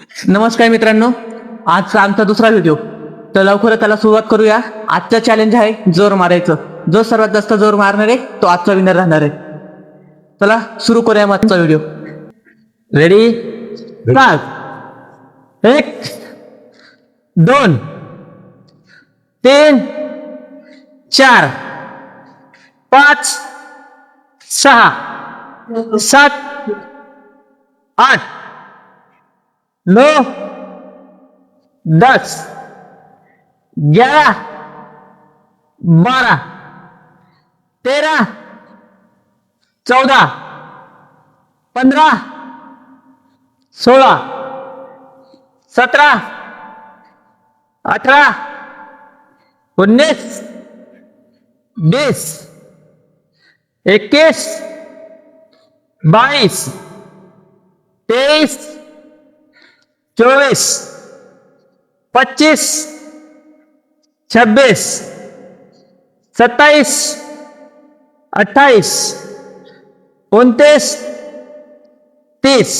नमस्कार मित्रांनो आजचा आमचा दुसरा व्हिडिओ तर लवकरच त्याला सुरुवात करूया. आजचा चॅलेंज आहे जोर मारायचं. जो सर्वात जास्त जोर मारणार आहे तो आजचा विनर राहणार आहे. चला सुरू करूया आजचा व्हिडिओ रेडी स्टार्ट एक दोन तीन चार पाच सहा सात आठ. नौ दस ग्यारह बारह तेरह चौदह पंद्रह सोलह सत्रह अठारह उन्नीस बीस इक्कीस बाईस तेईस चौबीस पच्चीस छब्बीस सत्ताईस अट्ठाईस उनतीस तीस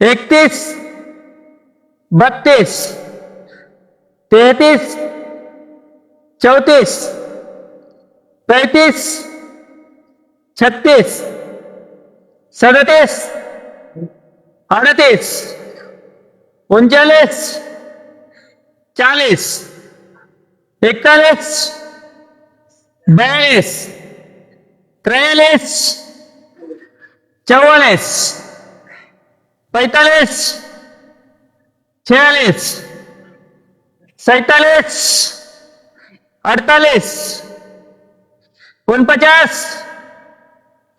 इकतीस बत्तीस तैतीस चौतीस पैंतीस छत्तीस सदतीस अड़तीस उनचालीस चालीस इकतालीस बयालीस त्रयालीस चौवालीस पैतालीस छियालीस सैतालीस अड़तालीस उनपचास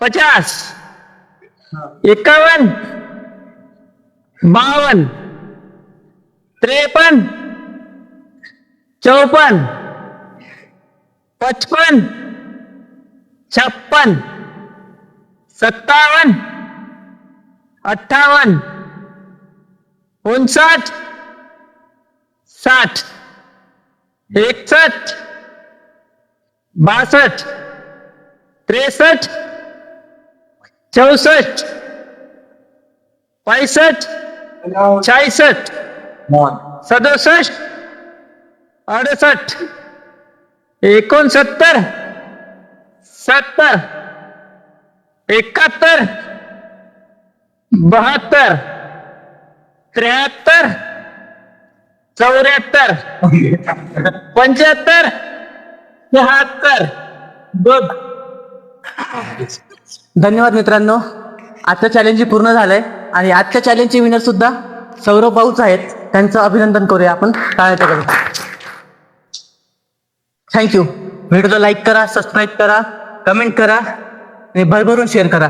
पचास इक्यावन बावन त्रेपन चौपन पचपन छप्पन सत्तावन अट्ठावन उनसठ साठ इकसठ बासठ त्रेसठ चौसष्ट पैसठ छासष्ट सदुसष्ट अडुसष्ट एकोणसत्तर सत्तर एकाहत्तर बहात्तर त्र्याहत्तर चौऱ्याहत्तर पंच्याहत्तर शहात्तर. बघ धन्यवाद मित्रांनो. आजचं चॅलेंज पूर्ण झालंय. आणि आजच्या चॅलेंजचे विनर सुद्धा सौरभ भाऊच आहेत. त्यांचं अभिनंदन करूया आपण. टाळ्याच्या करू थँक्यू व्हिडिओला लाईक करा सबस्क्राईब करा कमेंट करा आणि भरभरून शेअर करा.